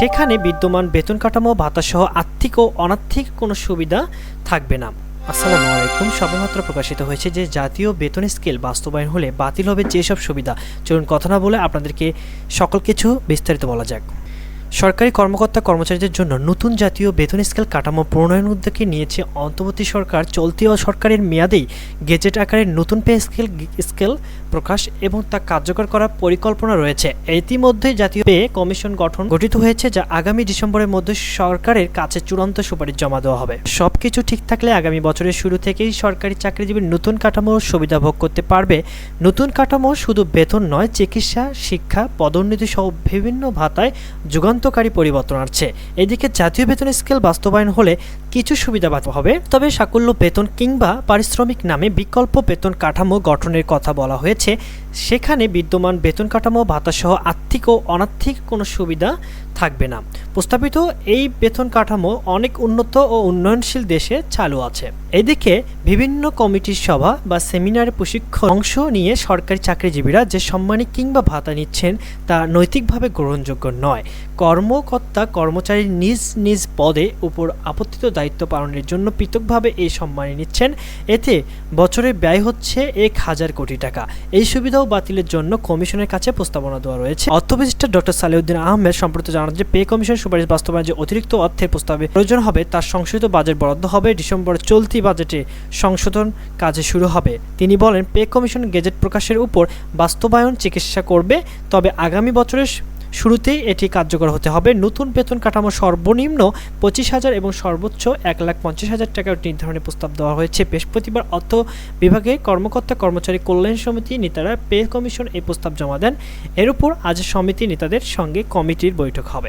সেখানে বিদ্যমান বেতন কাঠামো ভাতাসহ আর্থিক ও অনার্থিক কোনো সুবিধা থাকবে না। আসসালামু আলাইকুম। সবেমাত্র প্রকাশিত হয়েছে যে জাতীয় বেতন স্কেল বাস্তবায়ন হলে বাতিল হবে যেসব সুবিধা। চলুন কথা না বলে আপনাদেরকে সকল কিছু বিস্তারিত বলা যাক। সরকারি কর্মকর্তা কর্মচারীদের জন্য নতুন জাতীয় বেতন স্কেল কাঠামো প্রণয়ন উদ্যোগে নিয়েছে অন্তর্বর্তী সরকার। চলতি ও সরকারের মেয়াদেই গেজেট আকারে নতুন পে স্কেল স্কেল প্রকাশ এবং তা কার্যকর করার পরিকল্পনা রয়েছে। ইতিমধ্যে জাতীয় পে কমিশন গঠন গঠিত হয়েছে, যা আগামী ডিসেম্বরের মধ্যে সরকারের কাছে চূড়ান্ত সুপারিশ জমা দেওয়া হবে। সবকিছু ঠিক থাকলে আগামী বছরের শুরু থেকেই সরকারি চাকরিজীবীর নতুন কাঠামো সুবিধা ভোগ করতে পারবে। নতুন কাঠামো শুধু বেতন নয়, চিকিৎসা, শিক্ষা, পদোন্নতি সহ বিভিন্ন ভাতায় যুগান্তকারী পরিবর্তন আসছে এদিকে জাতীয় বেতন স্কেল বাস্তবায়ন হলে কিছু সুবিধা হবে। তবে সাকুল্য বেতন কিংবা পারিশ্রমিক নামে বিকল্প বেতন কাঠামো গঠনের কথা বলা হয়েছে। সেখানে বিদ্যমান বেতন কাঠামো, ভাতাসহ আর্থিক ও অনার্থিক কোনো সুবিধা থাকবে না। প্রস্তাবিত এই বেতন কাঠামো অনেক উন্নত ও উন্নয়নশীল দেশে চালু আছে। এদিকে বিভিন্ন কমিটির সভা বা সেমিনারে প্রশিক্ষণ অংশ নিয়ে সরকারি চাকরিজীবীরা যে সম্মানী কিংবা ভাতা নিচ্ছেন তা নৈতিকভাবে গ্রহণযোগ্য নয়। কর্মকর্তা কর্মচারী নিজ নিজ পদে উপর আপত্তিত দায়িত্ব পালনের জন্য পৃথকভাবে এই সম্মানী নিচ্ছেন। এতে বছরে ব্যয় হচ্ছে এক হাজার কোটি টাকা। এই সুবিধাও বাতিলের জন্য কমিশনের কাছে প্রস্তাবনা দেওয়া রয়েছে। অর্থ ডক্টর সালেউদ্দিন আহমেদ সম্প্রতি জানান যে পে কমিশন সুপারিশ বাস্তবায়নে যে অতিরিক্ত অর্থের প্রস্তাবে প্রয়োজন হবে, তার সংশোধিত বাজেট বরাদ্দ হবে। ডিসেম্বর চলতি বাজেটে সংশোধন কাজে শুরু হবে। তিনি বলেন, পে কমিশন গেজেট প্রকাশের উপর বাস্তবায়ন চিকিৎসা করবে, তবে আগামী বছরের শুরুতেই এটি কার্যকর হতে হবে। নতুন বেতন কাঠামো সর্বনিম্ন পঁচিশ হাজার এবং সর্বোচ্চ এক লাখ পঞ্চাশ হাজার টাকা নির্ধারণের প্রস্তাব দেওয়া হয়েছে। বৃহস্পতিবার অর্থ বিভাগে কর্মকর্তা, কর্মচারী কল্যাণ সমিতি নেতারা পে কমিশন এই প্রস্তাব জমা দেন। এর উপর আজ সমিতি নেতাদের সঙ্গে কমিটির বৈঠক হবে।